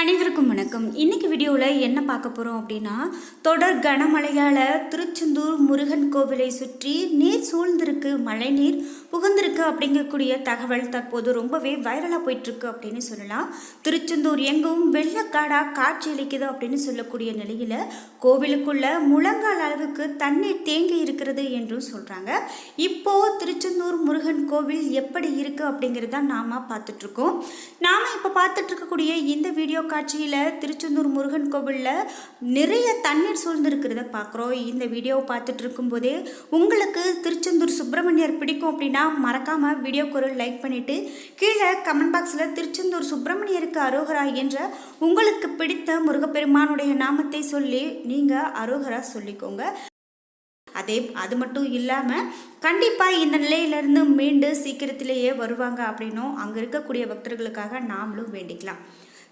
அனைவருக்கும் வணக்கம். இன்னைக்கு வீடியோவில் என்ன பார்க்க போகிறோம் அப்படின்னா தொடர் கனமழையால் திருச்செந்தூர் முருகன் கோவிலை சுற்றி நீர் சூழ்ந்திருக்கு மழை நீர் புகுந்திருக்கு அப்படிங்கக்கூடிய தகவல் தற்போது ரொம்பவே வைரலாக போயிட்டுருக்கு அப்படின்னு சொல்லலாம். திருச்செந்தூர் எங்கும் வெள்ளக்காடாக காட்சி அளிக்குது அப்படின்னு சொல்லக்கூடிய நிலையில் கோவிலுக்குள்ள முழங்கால் அளவுக்கு தண்ணீர் தேங்கி இருக்கிறது என்றும் சொல்கிறாங்க இப்போது திருச்செந்தூர் முருகன் கோவில் எப்படி இருக்குது அப்படிங்கிறத நாம் பார்த்துட்ருக்கோம் நாம் இப்போ பார்த்துட்ருக்கக்கூடிய இந்த வீடியோ காட்சியில் திருச்செந்தூர் முருகன் கோவிலில் நிறைய தண்ணீர் சூழ்ந்திருக்கிறத பார்க்குறோம் இந்த வீடியோவை பார்த்துட்டு இருக்கும்போதே உங்களுக்கு திருச்செந்தூர் சுப்பிரமணியர் பிடிக்கும் அப்படின்னா மறக்காமல் வீடியோக்கு ஒரு லைக் பண்ணிவிட்டு கீழே கமெண்ட் பாக்ஸில் திருச்செந்தூர் சுப்பிரமணியருக்கு அரோகரா என்ற உங்களுக்கு பிடித்த முருகப்பெருமானுடைய நாமத்தை சொல்லி நீங்கள் அரோகரா சொல்லிக்கோங்க. அதே அது மட்டும் இல்லாமல் கண்டிப்பாக இந்த நிலையிலேருந்து மீண்டு சீக்கிரத்திலேயே வருவாங்க அப்படின்னும் அங்கே இருக்கக்கூடிய பக்தர்களுக்காக நாமளும் வேண்டிக்கலாம்.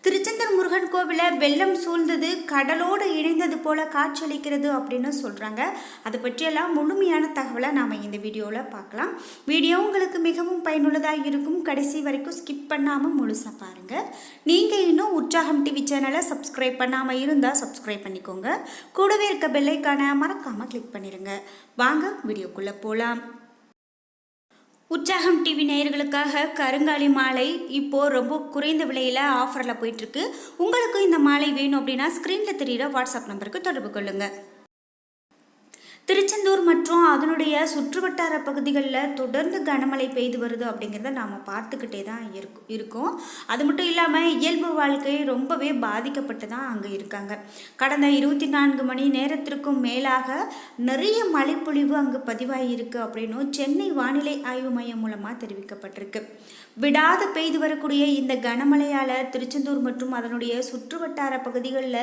திருச்செந்தூர் முருகன் கோவிலை வெள்ளம் சூழ்ந்தது கடலோடு இணைந்தது போல காட்சியளிக்கிறது அப்படின்னு சொல்கிறாங்க அதை பற்றியெல்லாம் முழுமையான தகவலை நாம் இந்த வீடியோவில் பார்க்கலாம். வீடியோ உங்களுக்கு மிகவும் பயனுள்ளதாக இருக்கும். கடைசி வரைக்கும் ஸ்கிப் பண்ணாமல் முழுசாக பாருங்கள் நீங்கள் இன்னும் உற்சாகம் டிவி சேனலை சப்ஸ்கிரைப் பண்ணாமல் இருந்தால் சப்ஸ்கிரைப் பண்ணிக்கோங்க. கூடவே இருக்க பெல்லைக்கான மறக்காமல் கிளிக் பண்ணிடுங்க வாங்க வீடியோக்குள்ளே போகலாம் உற்சாகம் டிவி நேயர்களுக்காக கருங்காலி மாலை இப்போது ரொம்ப குறைந்த விலையில் ஆஃபரில் போயிட்டுருக்கு உங்களுக்கும் இந்த மாலை வேணும் அப்படின்னா ஸ்க்ரீனில் தெரிகிற வாட்ஸ்அப் நம்பருக்கு தொடர்பு கொள்ளுங்கள் திருச்செந்தூர் மற்றும் அதனுடைய சுற்றுவட்டார பகுதிகளில் தொடர்ந்து கனமழை பெய்து வருது அப்படிங்கிறத நாம் பார்த்துக்கிட்டே தான் இருக்கும் இருக்கோம். அது மட்டும் இல்லாமல் இயல்பு வாழ்க்கை ரொம்பவே பாதிக்கப்பட்டு தான் அங்கே இருக்காங்க. கடந்த இருபத்தி நான்கு மணி நேரத்திற்கும் மேலாக நிறைய மழைப்பொழிவு அங்கு பதிவாகியிருக்கு அப்படின்னும் சென்னை வானிலை ஆய்வு மையம் மூலமாக தெரிவிக்கப்பட்டிருக்கு. விடாத பெய்து வரக்கூடிய இந்த கனமழையால் திருச்செந்தூர் மற்றும் அதனுடைய சுற்றுவட்டார பகுதிகளில்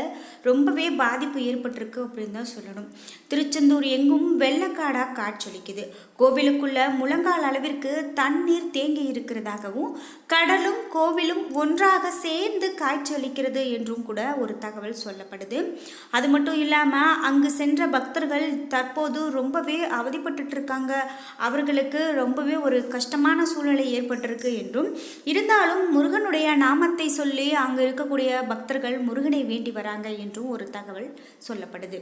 ரொம்பவே பாதிப்பு ஏற்பட்டிருக்கு அப்படின்னு தான் சொல்லணும். திருச்செந்தூர் எங்கும் வெள்ளக்காடாக காட்சொலிக்குது கோவிலுக்குள்ள முழங்கால் அளவிற்கு தண்ணீர் தேங்கி இருக்கிறதாகவும் கடலும் கோவிலும் ஒன்றாக சேர்ந்து காட்சியளிக்கிறது என்றும் கூட ஒரு தகவல் சொல்லப்படுது. அது மட்டும் இல்லாமல் அங்கு சென்ற பக்தர்கள் தற்போது ரொம்பவே அவதிப்பட்டுட்டு இருக்காங்க அவர்களுக்கு ரொம்பவே ஒரு கஷ்டமான சூழ்நிலை ஏற்பட்டிருக்கு என்றும் இருந்தாலும் முருகனுடைய நாமத்தை சொல்லி அங்கு இருக்கக்கூடிய பக்தர்கள் முருகனை வேண்டி வராங்க என்றும் ஒரு தகவல் சொல்லப்படுது.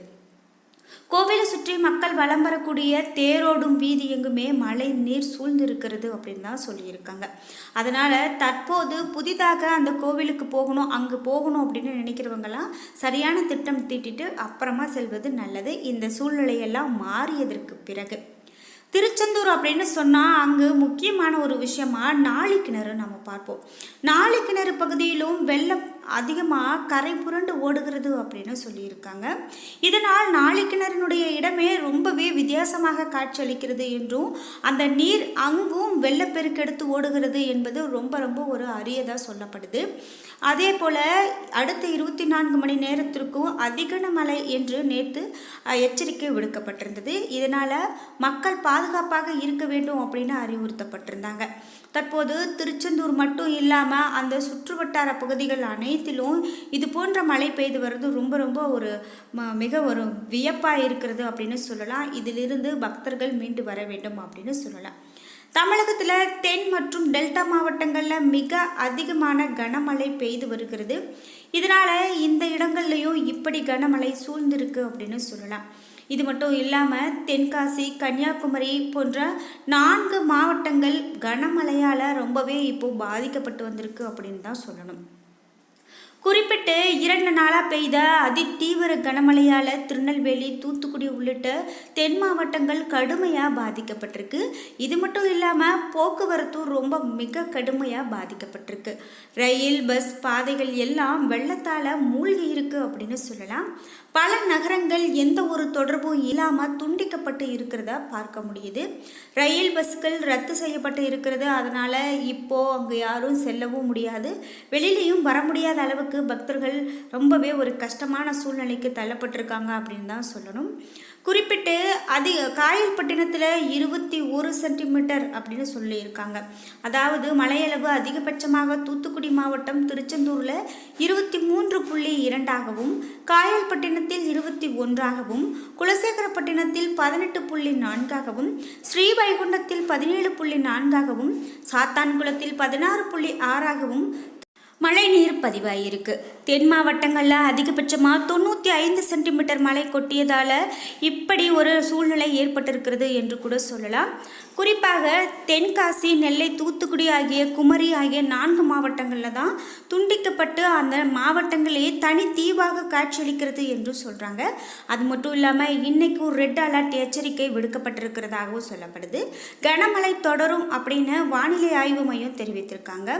கோவிலை சுற்றி மக்கள் வலம் வரக்கூடிய தேரோடும் வீதி எங்குமே மழை நீர் சூழ்ந்திருக்கிறது அப்படின்னு தான் சொல்லியிருக்காங்க. அதனால் தற்போது புதிதாக அந்த கோவிலுக்கு போகணும் அங்கே போகணும் அப்படின்னு நினைக்கிறவங்கலாம் சரியான திட்டம் தீட்டிட்டு அப்புறமா செல்வது நல்லது. இந்த சூழ்நிலையெல்லாம் மாறியதற்கு பிறகு. திருச்செந்தூர் அப்படின்னு சொன்னால் அங்கு முக்கியமான ஒரு விஷயமா நாளிக்கிணறு கிணறு நம்ம பார்ப்போம். நாளிக்கிணறு கிணறு பகுதியிலும் வெள்ளம் அதிகமாக கரை புரண்டு ஓடுகிறது அப்படின்னு சொல்லியிருக்காங்க. இதனால் நாளிக்கிணறினுடைய இடமே ரொம்பவே வித்தியாசமாக காட்சியளிக்கிறது என்றும் அந்த நீர் அங்கும் வெள்ளப்பெருக்கெடுத்து ஓடுகிறது என்பது ரொம்ப ரொம்ப ஒரு அரியதாக சொல்லப்படுது. அதே போல் அடுத்த இருபத்தி நான்கு மணி நேரத்திற்கும் அதிகன மழை என்று நேற்று எச்சரிக்கை விடுக்கப்பட்டிருந்தது. இதனால் மக்கள் பாதுகாப்பாக இருக்க வேண்டும் அப்படின்னு அறிவுறுத்தப்பட்டிருந்தாங்க. தற்போது திருச்செந்தூர் மட்டும் இல்லாமல் அந்த சுற்றுவட்டார பகுதிகள் அனைத்திலும் இது போன்ற மழை பெய்து வர்றது ரொம்ப ரொம்ப ஒரு ம- மிக ஒரு வியப்பாக இருக்கிறது அப்படின்னு சொல்லலாம். இதிலிருந்து பக்தர்கள் மீண்டு வர வேண்டும் அப்படின்னு சொல்லலாம். தமிழகத்தில் தென் மற்றும் டெல்டா மாவட்டங்களில் மிக அதிகமான கனமழை பெய்து வருகிறது. இதனால் இந்த இடங்கள்லையும் இப்படி கனமழை சூழ்ந்திருக்கு அப்படின்னு சொல்லலாம். இது மட்டும் இல்லாமல் தென்காசி கன்னியாகுமரி போன்ற நான்கு மாவட்டங்கள் கனமழையால் ரொம்பவே இப்போது பாதிக்கப்பட்டு வந்திருக்கு அப்படின்னு தான் சொல்லணும். குறிப்பிட்டு இரண்டு நாளாக பெய்த அதிதீவிர கனமழையால் திருநெல்வேலி தூத்துக்குடி உள்ளிட்ட தென் மாவட்டங்கள் கடுமையாக பாதிக்கப்பட்டிருக்கு. இது மட்டும் இல்லாமல் போக்குவரத்தும் ரொம்ப மிக கடுமையாக பாதிக்கப்பட்டிருக்கு. ரயில் பஸ் பாதைகள் எல்லாம் வெள்ளத்தால் மூழ்கி இருக்கு அப்படின்னு சொல்லலாம். பல நகரங்கள் எந்த ஒரு தொடர்பும் இல்லாமல் துண்டிக்கப்பட்டு இருக்கிறத பார்க்க முடியுது. ரயில் பஸ்கள் ரத்து செய்யப்பட்டு இருக்கிறது. அதனால் இப்போது அங்கே யாரும் செல்லவும் முடியாது. வெளியிலையும் வர முடியாத அளவுக்கு பக்தர்கள் ரொம்பவே ஒரு கஷ்டமான சூழ்நிலைக்கு தள்ளப்பட்டிருக்காங்க அப்படின்னு தான் சொல்லணும். குறிப்பிட்டு அதிக காயல்பட்டினத்தில் இருபத்தி ஒரு சென்டிமீட்டர் அப்படின்னு சொல்லியிருக்காங்க. அதாவது மலையளவு அதிகபட்சமாக தூத்துக்குடி மாவட்டம் திருச்செந்தூரில் இருபத்தி மூணு புள்ளி இரண்டாகவும் காயல்பட்டினத்தில் இருபத்தி ஒன்றாகவும் குலசேகரப்பட்டினத்தில் பதினெட்டு புள்ளி நான்காகவும் ஸ்ரீவைகுண்டத்தில் பதினேழு புள்ளி நான்காகவும் சாத்தான்குளத்தில் பதினாறு புள்ளி ஆறாகவும் மழை நீர் பதிவாயிருக்கு. தென் மாவட்டங்களில் அதிகபட்சமாக தொண்ணூற்றி ஐந்து சென்டிமீட்டர் மழை கொட்டியதால் இப்படி ஒரு சூழ்நிலை ஏற்பட்டிருக்கிறது என்று கூட சொல்லலாம். குறிப்பாக தென்காசி நெல்லை தூத்துக்குடி ஆகிய குமரி ஆகிய நான்கு மாவட்டங்களில் தான் துண்டிக்கப்பட்டு அந்த மாவட்டங்களே தனி தீவாக காட்சியளிக்கிறது என்று சொல்கிறாங்க அது மட்டும் இல்லாமல் இன்றைக்கும் ரெட் அலர்ட் எச்சரிக்கை விடுக்கப்பட்டிருக்கிறதாகவும் சொல்லப்படுது. கனமழை தொடரும் அப்படின்னு வானிலை ஆய்வு மையம் தெரிவித்திருக்காங்க.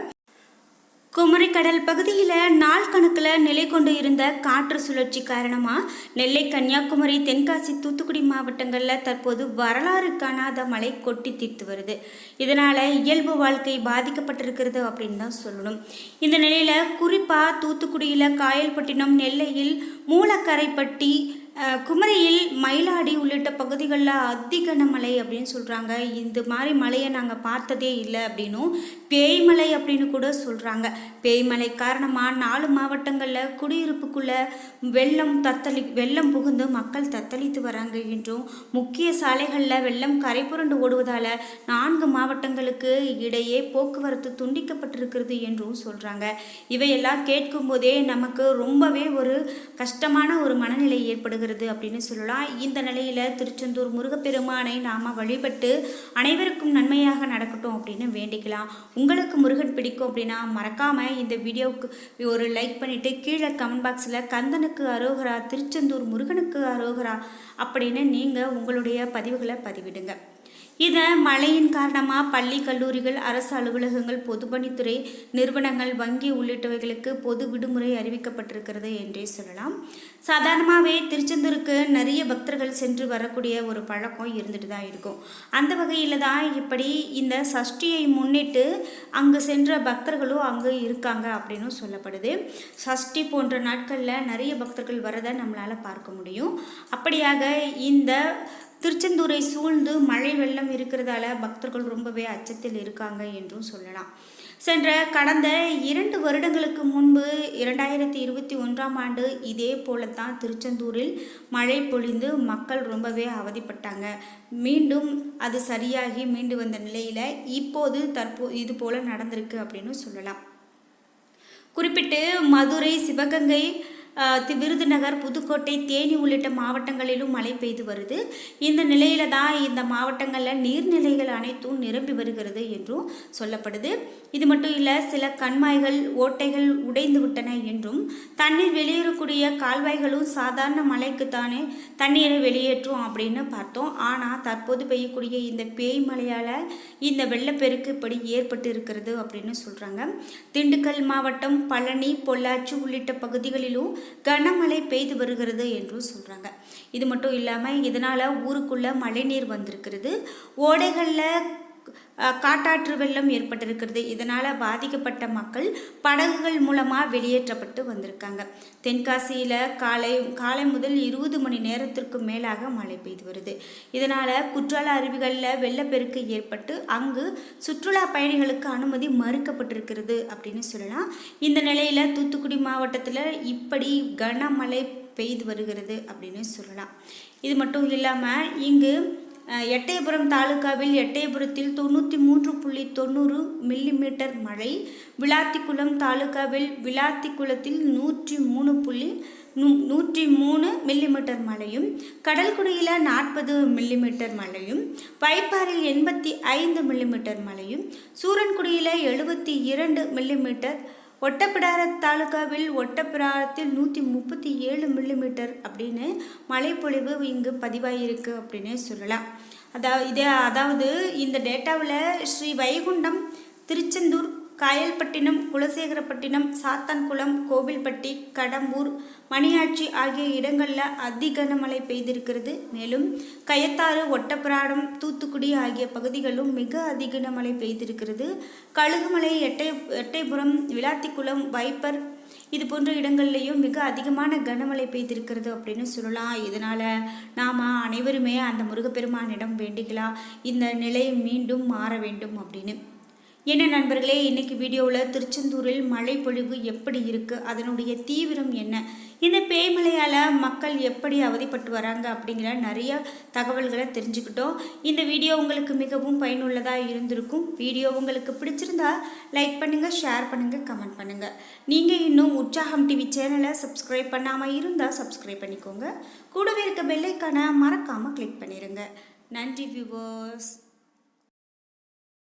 குமரிக்கடல் பகுதியில் நாள் கணக்கில் நிலை கொண்டு இருந்த காற்று சுழற்சி காரணமாக நெல்லை கன்னியாகுமரி தென்காசி தூத்துக்குடி மாவட்டங்களில் தற்போது வரலாறு காணாத மழை கொட்டி தீர்த்து வருது. இதனால் இயல்பு வாழ்க்கை பாதிக்கப்பட்டிருக்கிறது அப்படின்னு தான் சொல்லணும். இந்த நிலையில் குறிப்பாக தூத்துக்குடியில் காயல்பட்டினம் நெல்லையில் மூலக்கரைப்பட்டி குமரியில் மயிலாடி உள்ளிட்ட பகுதிகளில் அதிகன மலை அப்படின்னு சொல்கிறாங்க இந்த மாதிரி மலையை நாங்கள் பார்த்ததே இல்லை அப்படின்னும் பேய்மலை அப்படின்னு கூட சொல்கிறாங்க பேய்மலை காரணமாக நாலு மாவட்டங்களில் குடியிருப்புக்குள்ளே வெள்ளம் தத்தளி வெள்ளம் புகுந்து மக்கள் தத்தளித்து வராங்க என்றும் முக்கிய சாலைகளில் வெள்ளம் கரை புரண்டு ஓடுவதால் நான்கு மாவட்டங்களுக்கு இடையே போக்குவரத்து துண்டிக்கப்பட்டிருக்கிறது என்றும் சொல்கிறாங்க இவையெல்லாம் கேட்கும்போதே நமக்கு ரொம்பவே ஒரு கஷ்டமான ஒரு மனநிலை ஏற்படுகிறது. அப்படின்னு சொல்லலாம். இந்த நிலையில் திருச்செந்தூர் முருகப்பெருமானை நாம் வழிபட்டு அனைவருக்கும் நன்மையாக நடக்கட்டும் அப்படின்னு வேண்டிக்கலாம். உங்களுக்கு முருகன் பிடிக்கும் அப்படின்னா மறக்காமல் இந்த வீடியோவுக்கு ஒரு லைக் பண்ணிவிட்டு கீழே கமெண்ட் பாக்ஸில் கந்தனுக்கு அரோகரா திருச்செந்தூர் முருகனுக்கு அரோகரா அப்படின்னு நீங்கள் உங்களுடைய பதிவுகளை பதிவிடுங்க. இதை மழையின் காரணமாக பள்ளி கல்லூரிகள் அரசு அலுவலகங்கள் பொதுப்பணித்துறை நிறுவனங்கள் வங்கி உள்ளிட்டவைகளுக்கு பொது விடுமுறை அறிவிக்கப்பட்டிருக்கிறது என்றே சொல்லலாம். சாதாரணமாகவே திருச்செந்தூருக்கு நிறைய பக்தர்கள் சென்று வரக்கூடிய ஒரு பழக்கம் இருந்துட்டு தான் இருக்கும். அந்த வகையில் தான் இப்படி இந்த சஷ்டியை முன்னிட்டு அங்கு சென்ற பக்தர்களும் அங்கே இருக்காங்க அப்படின்னு சொல்லப்படுது. சஷ்டி போன்ற நாட்களில் நிறைய பக்தர்கள் வரதை நம்மளால் பார்க்க முடியும். அப்படியாக இந்த திருச்செந்தூரை சூழ்ந்து மழை வெள்ளம் இருக்கிறதால பக்தர்கள் ரொம்பவே அச்சத்தில் இருக்காங்க என்றும் சொல்லலாம். சென்ற கடந்த இரண்டு வருடங்களுக்கு முன்பு இரண்டாயிரத்தி இருபத்தி ஒன்றாம் ஆண்டு இதே போல தான் திருச்செந்தூரில் மழை பொழிந்து மக்கள் ரொம்பவே அவதிப்பட்டாங்க. மீண்டும் அது சரியாகி மீண்டு வந்த நிலையில் இப்போது தற்போ இது போல் நடந்திருக்கு அப்படின்னு சொல்லலாம். குறிப்பிட்டு மதுரை சிவகங்கை விருதுநகர் புதுக்கோட்டை தேனி உள்ளிட்ட மாவட்டங்களிலும் மழை பெய்து வருது. இந்த நிலையில தான் இந்த மாவட்டங்களில் நீர்நிலைகள் அனைத்தும் நிரம்பி வருகிறது என்றும் சொல்லப்படுது. இது மட்டும் இல்லை சில கண்மாய்கள் ஓட்டைகள் உடைந்து விட்டன என்றும் தண்ணீர் வெளியேறக்கூடிய கால்வாய்களும் சாதாரண மழைக்குத்தானே தண்ணீரை வெளியேற்றும் அப்படின்னு பார்த்தோம். ஆனால் தற்போது பெய்யக்கூடிய இந்த பேய் மழையால் இந்த வெள்ளப்பெருக்கு இப்படி ஏற்பட்டு இருக்கிறது அப்படின்னு சொல்கிறாங்க திண்டுக்கல் மாவட்டம் பழனி பொள்ளாச்சி உள்ளிட்ட பகுதிகளிலும் கனமழை பெய்து வருகிறது என்றும் சொல்கிறாங்க இது மட்டும் இல்லாமல் இதனால் ஊருக்குள்ளே மழைநீர் வந்திருக்கிறது. ஓடைகளில் காட்டாற்று வெள்ளம் ஏற்பட்டிருக்கிறது. இதனால் பாதிக்கப்பட்ட மக்கள் படகுகள் மூலமாக வெளியேற்றப்பட்டு வந்திருக்காங்க. தென்காசியில் காலை காலை முதல் இருபது மணி நேரத்திற்கு மேலாக மழை பெய்து வருது. இதனால் குற்றால அருவிகளில் வெள்ளப்பெருக்கு ஏற்பட்டு அங்கு சுற்றுலா பயணிகளுக்கு அனுமதி மறுக்கப்பட்டிருக்கிறது அப்படின்னு சொல்லலாம். இந்த நிலையில் தூத்துக்குடி மாவட்டத்தில் இப்படி கனமழை பெய்து வருகிறது அப்படின்னு சொல்லலாம். இது மட்டும் இல்லாமல் இங்கு எட்டயபுரம் தாலுகாவில் எட்டயபுரத்தில் தொண்ணூற்றி மூன்று புள்ளி தொண்ணூறு மில்லிமீட்டர் மழை விளாத்திக்குளம் தாலுகாவில் விளாத்திக்குளத்தில் நூற்றி மூணு புள்ளி நூ நூற்றி மூணு மில்லிமீட்டர் மழையும் கடல்குடியில் நாற்பது மில்லிமீட்டர் மழையும் பைப்பாரில் எண்பத்தி ஐந்து மில்லிமீட்டர் மழையும் சூரன்குடியில் எழுபத்தி இரண்டு மில்லிமீட்டர் ஒட்டப்பிடார தாலுகாவில் ஒட்டப்பிடாரத்தில் நூற்றி முப்பத்தி ஏழு மில்லிமீட்டர் அப்படின்னு மழைப்பொழிவு இங்கு பதிவாகியிருக்கு அப்படின்னு சொல்லலாம். அதாவது இதே அதாவது இந்த டேட்டாவில் ஸ்ரீ வைகுண்டம் திருச்செந்தூர் காயல்பட்டினம் குலசேகரப்பட்டினம் சாத்தான்குளம் கோவில்பட்டி கடம்பூர் மணியாட்சி ஆகிய இடங்களில் அதி கனமழை பெய்திருக்கிறது. மேலும் கயத்தாறு ஒட்டப்பிராடம் தூத்துக்குடி ஆகிய பகுதிகளும் மிக அதிகனமழை பெய்திருக்கிறது. கழுகுமலை எட்டை எட்டைபுரம் விளாத்திக்குளம் வைப்பர் இது போன்ற இடங்கள்லையும் மிக அதிகமான கனமழை பெய்திருக்கிறது அப்படின்னு சொல்லலாம். இதனால் நாம் அனைவருமே அந்த முருகப்பெருமானிடம் வேண்டிக்கலாம் இந்த நிலை மீண்டும் மாற வேண்டும் அப்படின்னு. என்ன நண்பர்களே இன்னைக்கு வீடியோவில் திருச்செந்தூரில் மழை பொழிவு எப்படி இருக்குது அதனுடைய தீவிரம் என்ன? இந்த பேய்மலையால் மக்கள் எப்படி அவதிப்பட்டு வராங்க அப்படிங்கிற நிறைய தகவல்களை தெரிஞ்சுக்கிட்டோம். இந்த வீடியோ உங்களுக்கு மிகவும் பயனுள்ளதாக இருந்திருக்கும். வீடியோ உங்களுக்கு பிடிச்சிருந்தா லைக் பண்ணுங்கள் ஷேர் பண்ணுங்கள் கமெண்ட் பண்ணுங்கள் நீங்கள் இன்னும் உற்சாகம் டிவி சேனலை சப்ஸ்கிரைப் பண்ணாமல் இருந்தால் சப்ஸ்கிரைப் பண்ணிக்கோங்க. கூடவே இருக்க பெல்லைக்கான மறக்காமல் கிளிக் பண்ணிடுங்க நன்றி வியூவர்ஸ்